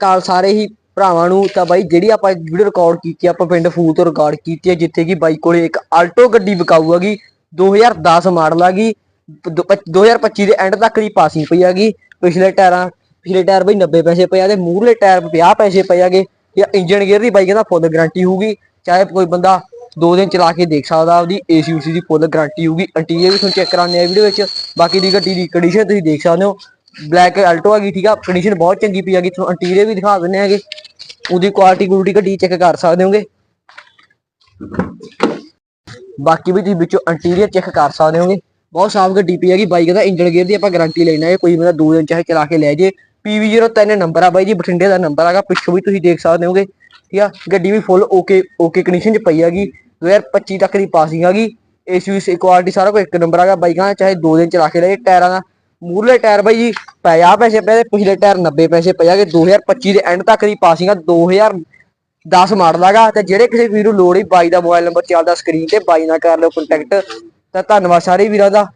ਕਾਲ ਸਾਰੇ ਹੀ ਭਰਾਵਾਂ ਨੂੰ ਤਾਂ ਬਾਈ ਜਿਹੜੀ ਆਪਾਂ ਵੀਡੀਓ ਰਿਕਾਰਡ ਕੀਤੀ ਆਪਾਂ ਪਿੰਡ ਫੂਲ ਤੋਂ ਰਿਕਾਰਡ ਕੀਤੀ ਹੈ ਜਿੱਥੇ ਕਿ ਬਾਈ ਕੋਲੇ ਇੱਕ ਆਲਟੋ ਗੱਡੀ ਵਿਕਾਊ ਹੈਗੀ 2010 ਮਾਡਲ ਹੈਗੀ ਦ- ਪੱਚ- 2025 ਦੇ ਐਂਡ ਤੱਕ ਦੀ ਪਾਸਿੰਗ ਪਈ ਹੈਗੀ ਪਿਛਲੇ ਟਾਇਰਾਂ, ਪਿਛਲੇ ਟਾਇਰ ਬਈ 90 ਪੈਸੇ ਪਏ ਆ ਤੇ ਮੂਹਰਲੇ ਟਾਇਰ 50 ਪੈਸੇ ਪਏ ਹੈਗੇ ਜਾਂ ਇੰਜਨ ਗੇਅਰ ਦੀ ਬਾਈ ਕਹਿੰਦਾ ਫੁੱਲ ਗਾਰੰਟੀ ਹੋਊਗੀ, ਚਾਹੇ ਕੋਈ ਬੰਦਾ ਦੋ ਦਿਨ ਚਲਾ ਕੇ ਦੇਖ ਸਕਦਾ ਉਹਦੀ ਏਸੀ ਉਸੀ ਦੀ ਫੁੱਲ ਗਾਰੰਟੀ ਹੋਊਗੀ ਇੰਟੀਰੀਅਰ ਵੀ ਤੁਹਾਨੂੰ ਚੈੱਕ ਕਰਾਉਂਦੇ ਆ ਵੀਡੀਓ ਵਿੱਚ, ਬਾਕੀ ਦੀ ਗੱਡੀ ਦੀ ਕੰਡੀਸ਼ਨ ਤੁਸੀਂ ਦੇਖ ਸਕਦੇ ਹੋ ਬਲੈਕ ਆਲਟੋ ਹੈਗੀ ਠੀਕ ਆ? ਕੰਡੀਸ਼ਨ ਬਹੁਤ ਚੰਗੀ ਪਈ ਹੈਗੀ ਤੁਹਾਨੂੰ ਇੰਟੀਰੀਅਰ ਵੀ ਦਿਖਾ ਦਿੰਦੇ ਹੈਗੇ। ਉਹਦੀ ਕੁਆਲਿਟੀ ਕੁਆਲਿਟੀ ਗੱਡੀ ਚੈੱਕ ਕਰ ਸਕਦੇ ਹੋਗੇ। ਬਾਕੀ ਵੀ ਤੁਸੀਂ ਵਿੱਚੋਂ ਇੰਟੀਰੀਅਰ ਚੈੱਕ ਕਰ ਸਕਦੇ ਹੋਗੇ। ਬਹੁਤ ਸਾਫ਼ ਗੱਡੀ ਪਈ ਹੈਗੀ। ਬਾਈਕ ਦਾ ਇੰਜਨ ਗੇਅਰ ਦੀ ਆਪਾਂ ਗਾਰੰਟੀ ਲੈਣਾ ਹੈ ਕੋਈ ਬੰਦਾ ਦੋ ਦਿਨ ਚਾਹੇ ਚਲਾ ਕੇ ਲੈ ਜੇ। PV03 ਨੰਬਰ ਆ ਬਾਈ ਜੀ। ਬਠਿੰਡੇ ਦਾ ਨੰਬਰ ਹੈਗਾ ਪਿੱਛੋਂ ਵੀ ਤੁਸੀਂ ਦੇਖ ਸਕਦੇ ਹੋਗੇ। ਠੀਕ ਆ? ਗੱਡੀ ਵੀ ਫੁੱਲ ਓਕੇ ਓਕੇ ਕੰਡੀਸ਼ਨ 'ਚ ਪਈ ਹੈਗੀ 2025 ਤੱਕ ਦੀ ਪਾਸਿੰਗ ਹੈਗੀ ਏਸੀ ਕੁਆਲਿਟੀ ਸਾਰਾ ਕੁਝ ਇੱਕ ਨੰਬਰ ਹੈਗਾ ਬਾਈਕਾਂ ਦਾ ਚਾਹੇ ਦੋ ਦਿਨ ਚਲਾ ਕੇ ਲੈ ਜੇ। ਟਾਇਰਾਂ ਦਾ ਮੂਰਲੇ ਟਾਇਰ ਬਾਈ ਜੀ 50 ਪੈਸੇ ਪਏ ਤੇ ਪਿਛਲੇ ਟਾਇਰ 90 ਪੈਸੇ ਪਏ ਹੈਗੇ 2025 ਦੇ ਐਂਡ ਤੱਕ ਦੀ ਪਾਸਿੰਗ ਆ 2010 ਮਾਡਲ ਹੈਗਾ ਤੇ ਜਿਹੜੇ ਕਿਸੇ ਵੀਰ ਨੂੰ ਲੋੜ ਹੀ ਬਾਈ ਦਾ ਮੋਬਾਈਲ ਨੰਬਰ ਚੱਲਦਾ ਸਕਰੀਨ ਤੇ ਬਾਈ ਨਾਲ ਕਰ ਲਓ ਕੰਟੈਕਟ ਤਾਂ ਧੰਨਵਾਦ ਸਾਰੇ ਵੀਰਾਂ ਦਾ।